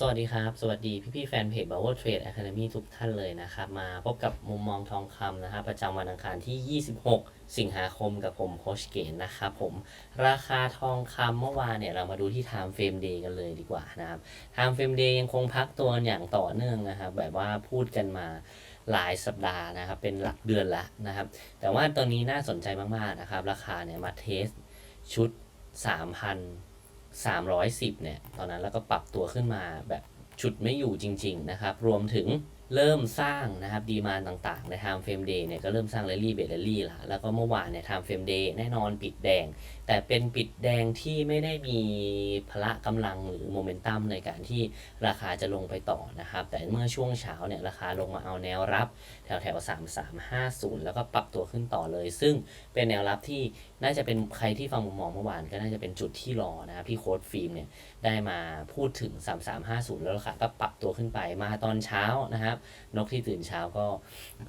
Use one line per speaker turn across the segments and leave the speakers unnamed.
สวัสดีครับ สวัสดีพี่พี่แฟนเพจ Power Trade Academy ทุกท่านเลยนะครับ มาพบกับมุมมองทองคำนะครับ ประจำวันอังคารที่ 26 สิงหาคมกับผมโคชเกนนะครับผมราคาทองคำเมื่อวานเนี่ย เรามาดูที่ Time Frame Day กันเลยดีกว่านะครับ Time Frame Day ยังคงพักตัวอย่างต่อเนื่องนะครับ แบบว่าพูดกันมาหลายสัปดาห์นะครับ เป็นหลักเดือนละนะครับ แต่ว่าตอนนี้น่าสนใจมากๆนะครับ ราคาเนี่ยมาเทสชุด 3,000 310เนี่ยตอนนั้นแล้วก็ปรับตัวขึ้นมาแบบชุดไม่อยู่จริง ๆ นะครับ รวมถึงเริ่มสร้างนะครับดีมานต่างๆ ใน Time Frame Day เนี่ยก็เริ่มสร้าง Rally เบ Rally ละแล้วก็เมื่อวานเนี่ย Time Frame Day แน่นอนปิดแดง แต่เป็นปิดแดงที่ไม่ได้มีพละกำลังหรือโมเมนตัมในการที่ราคาจะลงไปต่อนะครับ แต่เมื่อช่วงเช้าเนี่ยราคาลงมาเอาแนวรับแถวแถว3350 แล้วก็ปรับตัวขึ้นต่อเลย ซึ่งเป็นแนวรับที่น่าจะเป็นใครที่ฟังมุมมองเมื่อวานก็น่าจะเป็นจุดที่รอนะครับพี่โค้ดฟิล์มเนี่ยได้มาพูดถึง 3350 แล้วราคาก็ปรับตัวขึ้นไปมาตอนเช้านะครับนกที่ตื่นเช้าก็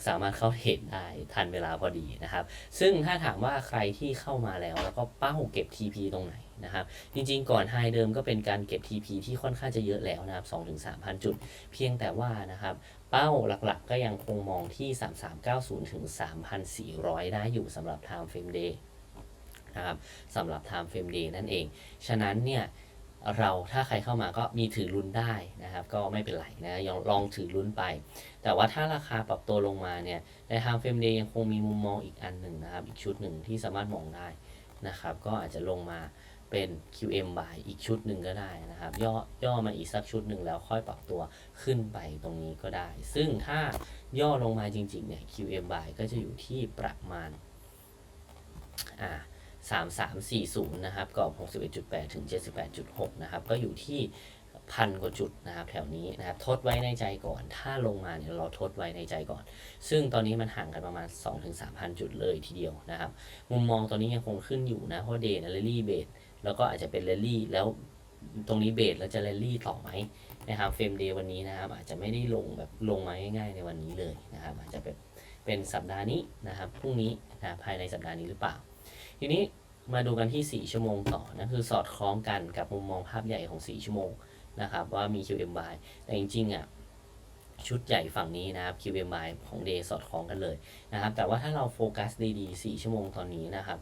สามารถเข้าเทรดได้ทันเวลาพอดีนะครับ ซึ่งถ้าถามว่าใครที่เข้ามาแล้วแล้วก็เป้าเก็บ TP ตรงไหนนะครับ จริงๆ ก่อนไฮเดิมก็เป็นการเก็บ TP ที่ค่อนข้างจะเยอะแล้วนะครับ2-3,000 จุด เพียงแต่ว่านะครับเป้าหลักๆ ก็ยังคงมองที่ 3390 ถึง 3,400 ได้อยู่สำหรับ Time Frame Day นะครับสำหรับ Time Frame Day นั่นเอง ฉะนั้นเนี่ย เราถ้าใครเข้ามาก็มีถือลุ้นได้นะครับ ก็ไม่เป็นไรนะลองลองถือลุ้นไป แต่ว่าถ้าราคาปรับตัวลงมาเนี่ยใน Time Frame Day ยังคงมีมุมมองอีกอันหนึ่งนะครับ อีกชุดหนึ่งที่สามารถมองได้นะครับ ก็อาจจะลงมาเป็น QM buy อีกชุดหนึ่งก็ได้นะครับ ย่อย่อมาอีกสักชุดหนึ่งแล้วค่อยปรับตัวขึ้นไปตรงนี้ก็ได้ ซึ่งถ้าย่อลงมาจริงๆเนี่ย QM buy ก็จะอยู่ที่ประมาณอ่า 3340 นะครับกรอบ 61.8 ถึง 78.6 นะครับ ก็อยู่ที่พันกว่าจุดนะครับแถวนี้นะครับทดไว้ในใจก่อน ถ้าลงมาเนี่ยเราทดไว้ในใจก่อน ซึ่งตอนนี้มันห่างกันประมาณ 2-3,000 จุดเลยทีเดียวนะครับ มุมมองตอนนี้ยังคงขึ้นอยู่นะ เพราะเดย์นะเรลลี่เบสแล้วก็อาจจะเป็นเรลลี่แล้วตรงนี้เบสแล้วจะเรลลี่ต่อไหมนะครับเฟรมเดย์วันนี้นะครับอาจจะไม่ได้ลงแบบลงมาง่ายๆในวันนี้เลยนะครับอาจจะเป็นเป็นสัปดาห์นี้นะครับพรุ่งนี้นะภายในสัปดาห์นี้หรือเปล่า ทีนี้มาดูกันที่ 4 ชั่วโมงต่อนะคือสอดคล้องกันกับมุมมองภาพใหญ่ของ 4 ชั่วโมงนะครับว่ามี QM buy แต่จริงๆอะชุดใหญ่ฝั่งนี้นะครับ QM buy ของ Day สอดคล้องกันเลยนะครับ แต่ว่าถ้าเราโฟกัสดีๆ 4 ชั่วโมงตอนนี้นะครับ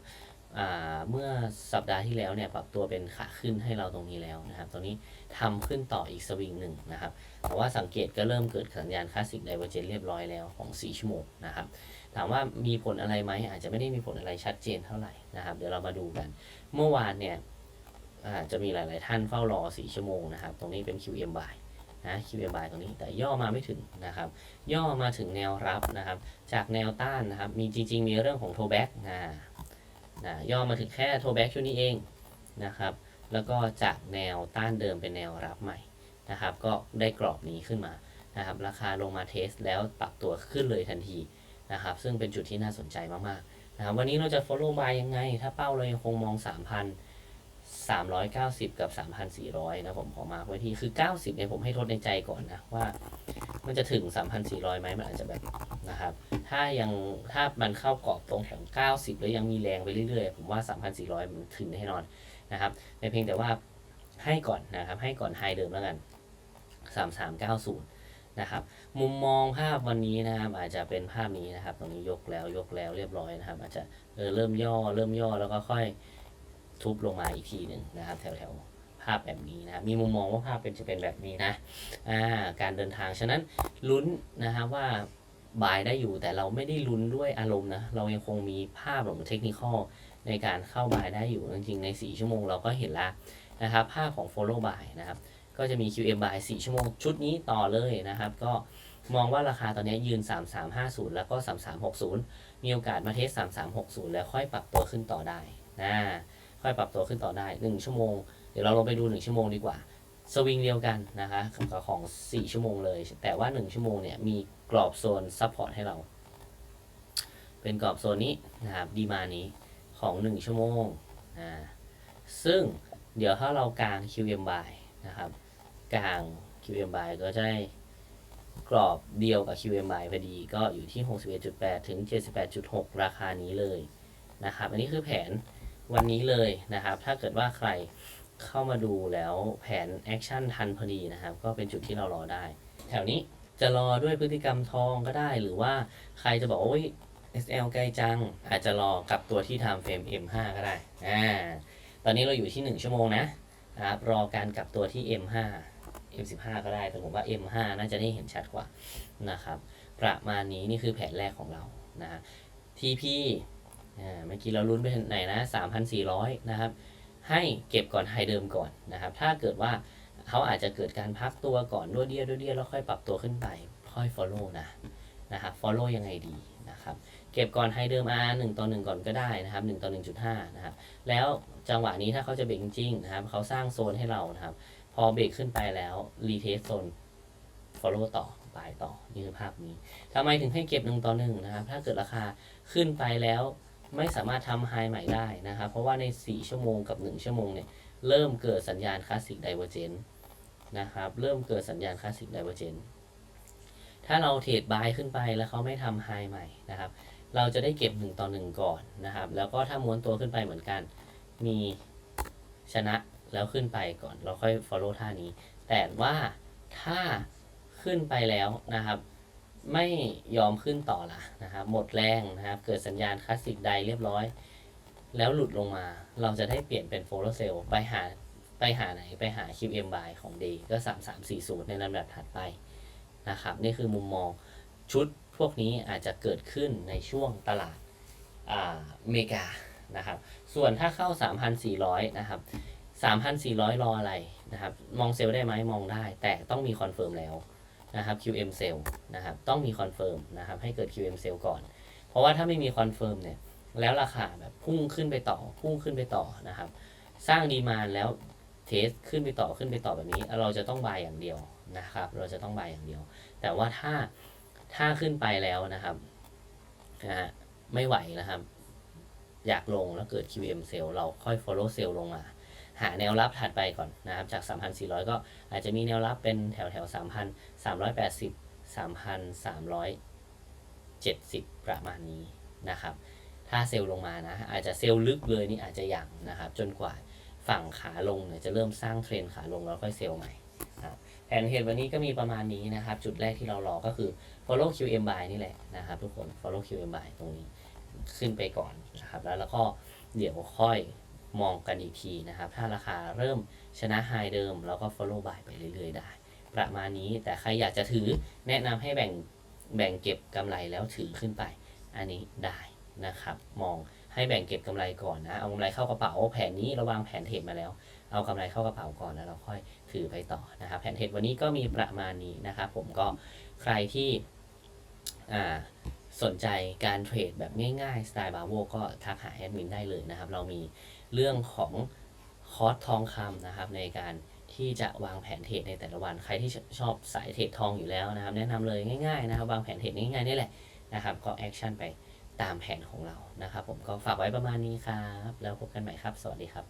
เมื่อสัปดาห์ที่แล้วเนี่ยปรับตัวเป็นขาขึ้นให้เราตรงนี้แล้วนะครับตรงนี้ทำขึ้นต่ออีกสวิงหนึ่งนะครับ แต่ว่าสังเกตก็เริ่มเกิดสัญญาณคลาสสิกไดเวอร์เจนเรียบร้อยแล้วของ 4 ชั่วโมงนะครับ ถามว่ามีผลอะไรไหมอาจจะไม่ได้มีผลอะไรชัดเจนเท่าไหร่นะครับ เดี๋ยวเรามาดูกัน เมื่อวานเนี่ยอาจจะมีหลาย ๆ ท่านเฝ้ารอ 4 ชั่วโมงนะครับ ตรงนี้เป็น QM buy นะ QM buy ตรงนี้แต่ย่อมาไม่ถึงนะครับ ย่อมาถึงแนวรับนะครับ จากแนวต้านนะครับ มีจริง ๆ มีเรื่องของ t o back นะ ย่อมาถึงแค่ t o back ชุดนี้เองนะครับ แล้วก็จากแนวต้านเดิมเป็นแนวรับใหม่นะครับ ก็ได้กรอบนี้ขึ้นมานะครับ ราคาลงมาเทสแล้วปรับตัวขึ้นเลยทันทีนะครับ ซึ่งเป็นจุดที่น่าสนใจมากๆนะครับวันนี้เราจะ follow by ยังไง ถ้าเป้าเรายังคงมอง 3,000 390 กับ 3,400 นะผมขอมาไว้ที่คือ 90เนี่ยผมให้ทดในใจก่อนนะว่า มันจะถึง 3,400ไหมมันอาจจะแบบนะครับ ถ้ายังถ้ามันเข้ากรอบตรงแถว90 แล้วยังมีแรงไปเรื่อยๆ ผมว่า 3,400 มันถึงแน่นอนนะครับแต่เพียงแต่ว่าให้ก่อนนะครับให้ก่อนไฮเดิมแล้วกัน 3390 นะครับ มุมมองภาพวันนี้นะครับอาจจะเป็นภาพนี้นะครับ ตรงนี้ยกแล้วยกแล้วเรียบร้อยนะครับ อาจจะเออเริ่มย่อเริ่มย่อแล้วก็ค่อย ทุบลงมาอีกทีหนึ่งนะครับแถวๆภาพแบบนี้นะมีมุมมองว่าภาพเป็นจะเป็นแบบนี้นะอ่าการเดินทางฉะนั้นลุ้นนะครับว่าบายได้อยู่แต่เราไม่ได้ลุ้นด้วยอารมณ์นะเรายังคงมีภาพของเทคนิคในการเข้าบายได้อยู่จริงๆใน 4 ชั่วโมงเราก็เห็นแล้วนะครับภาพของ follow by นะครับก็จะมี QM by 4 ชั่วโมงชุดนี้ต่อเลยนะครับ ก็มองว่าราคาตอนนี้ยืน 3350 แล้วก็ 3360 มีโอกาสมาเทส 3360 แล้วค่อยปรับตัวขึ้นต่อได้นะ ค่อยปรับตัวขึ้นต่อได้ 1 ชั่วโมง เดี๋ยวเราลงไปดู 1 ชั่วโมงดีกว่า สวิงเดียวกันนะคะกับของ 4 ชั่วโมงเลย แต่ว่า 1 ชั่วโมงเนี่ยมีกรอบโซนซัพพอร์ตให้เรา เป็นกรอบโซนนี้นะครับดีมานี้ของ 1 ชั่วโมงอ่าซึ่งเดี๋ยวถ้าเรากาง QM by นะครับกลาง QM by ก็จะได้กรอบเดียวกับ QM by พอดีก็อยู่ที่ 61.8 ถึง 78.6 ราคานี้เลยนะครับ อันนี้คือแผน วันนี้เลยนะครับ ถ้าเกิดว่าใครเข้ามาดูแล้วแผนแอคชั่นทันพอดีนะครับ ก็เป็นจุดที่เรารอได้ แถวนี้จะรอด้วยพฤติกรรมทองก็ได้ หรือว่าใครจะบอกว่าโอ้ย SL ไกลจัง อาจจะรอกับตัวที่ time frame M5 ก็ได้อ่าตอนนี้เราอยู่ที่ 1 ชั่วโมงนะนะครับรอการกลับตัวที่ M5 M15 ก็ได้ แต่ผมว่า M5 น่าจะได้เห็นชัดกว่านะครับ ประมาณนี้นี่คือแผนแรกของเรานะฮะ TP อ่ เมื่อกี้เราลุ้นไปไหนนะ 3,400 นะครับ ให้เก็บก่อนไฮเดิมก่อนนะครับ ถ้าเกิดว่าเขาอาจจะเกิดการพักตัวก่อนด้วยเดียด้วยเดียแล้วค่อยปรับตัวขึ้นไปค่อย follow นะนะครับ follow ยังไงดีนะครับ เก็บก่อนไฮเดิม R 1ต่อ1ก่อนก็ได้นะครับ1ต่อ1.5นะครับ แล้วจังหวะนี้ถ้าเขาจะเบรกจริงนะครับเขาสร้างโซนให้เรานะครับ พอเบรกขึ้นไปแล้วรีเทสโซน follow ต่อไปต่อนี่คือภาพนี้ทำไมถึงให้เก็บ1ต่อ1นะครับ ถ้าเกิดราคาขึ้นไปแล้ว ไม่สามารถทำไฮใหม่ได้นะครับ เพราะว่าใน 4 ชั่วโมงกับ 1 ชั่วโมงเนี่ยเริ่มเกิดสัญญาณคลาสสิกไดเวอร์เจนนะครับเริ่มเกิดสัญญาณคลาสสิกไดเวอร์เจนถ้าเราเทรดบายขึ้นไปแล้วเขาไม่ทำไฮใหม่นะครับ เราจะได้เก็บ 1 ต่อ 1 ก่อนนะครับ แล้วก็ถ้าม้วนตัวขึ้นไปเหมือนกัน มีชนะแล้วขึ้นไปก่อน เราค่อย follow ท่านี้ แต่ว่าถ้าขึ้นไปแล้วนะครับ ไม่ยอมขึ้นต่อละนะครับ หมดแรงนะครับ เกิดสัญญาณคลาสสิกใดเรียบร้อย แล้วหลุดลงมา เราจะได้เปลี่ยนเป็น follow sell ไปหาไปหาไหนไปหา QM buy ของ D ก็ 3340 ในลำดับถัดไปนะครับ นี่คือมุมมองชุดพวกนี้อาจจะเกิดขึ้นในช่วงตลาดอ่าอเมริกานะครับ ส่วนถ้าเข้า 3,400 นะครับ 3,400 รออะไรนะครับ มองเซลล์ได้ไหมมองได้ แต่ต้องมีคอนเฟิร์มแล้ว นะครับ QM เซลล์นะครับต้องมีคอนเฟิร์มนะครับให้เกิด QM เซลล์ก่อน เพราะว่าถ้าไม่มีคอนเฟิร์มเนี่ยแล้วราคาแบบพุ่งขึ้นไปต่อพุ่งขึ้นไปต่อนะครับ สร้างดีมานแล้วเทสขึ้นไปต่อขึ้นไปต่อแบบนี้ เราจะต้องบายอย่างเดียวนะครับ เราจะต้องบายอย่างเดียว แต่ว่าถ้าถ้าขึ้นไปแล้วนะครับนะฮะไม่ไหวนะครับ อยากลงแล้วเกิด QM เซลล์เราค่อย follow เซลล์ลงมา หาแนวรับถัดไปก่อนนะครับจาก 3,400 ก็อาจจะมีแนวรับเป็นแถวแถว3,380 3,370 ประมาณนี้นะครับ ถ้าเซลล์ลงมานะ อาจจะเซลล์ลึกเลยนี่อาจจะยังนะครับ จนกว่าฝั่งขาลงเนี่ยจะเริ่มสร้างเทรนขาลงแล้วค่อยเซลล์ใหม่แผนเห็นวันนี้ก็มีประมาณนี้นะครับ จุดแรกที่เรารอก็คือ follow QM buy นี่แหละนะครับทุกคน follow QM buy ตรงนี้ขึ้นไปก่อนนะครับ แล้วแล้วก็เดี๋ยวค่อย มองกันอีกทีนะครับ ถ้าราคาเริ่มชนะ high เดิมแล้วก็ follow buy ไปเรื่อยๆ ได้ ประมาณนี้แต่ใครอยากจะถือแนะนำให้แบ่งแบ่งเก็บกำไรแล้วถือขึ้นไป อันนี้ได้นะครับ มองให้แบ่งเก็บกำไรก่อนนะ เอากำไรเข้ากระเป๋าแผนนี้ราวางแผนเทรดมาแล้ว เอากำไรเข้ากระเป๋าก่อนแล้วเราค่อยถือไปต่อนะครับ แผนเทรดวันนี้ก็มีประมาณนี้นะครับผมก็ใครที่สนใจการเทรดแบบง่ายๆ สไตล์บาโวก็ทักหาแอดมินได้เลยนะครับ เรามี เรื่องของคอร์สทองคำนะครับในการที่จะวางแผนเทรดในแต่ละวัน ใครที่ชอบสายเทรดทองอยู่แล้วนะครับ แนะนำเลยง่ายๆนะครับ วางแผนเทรดง่ายๆนี่แหละนะครับ ก็แอคชั่นไปตามแผนของเรานะครับ ผมก็ฝากไว้ประมาณนี้ครับ แล้วพบกันใหม่ครับ สวัสดีครับ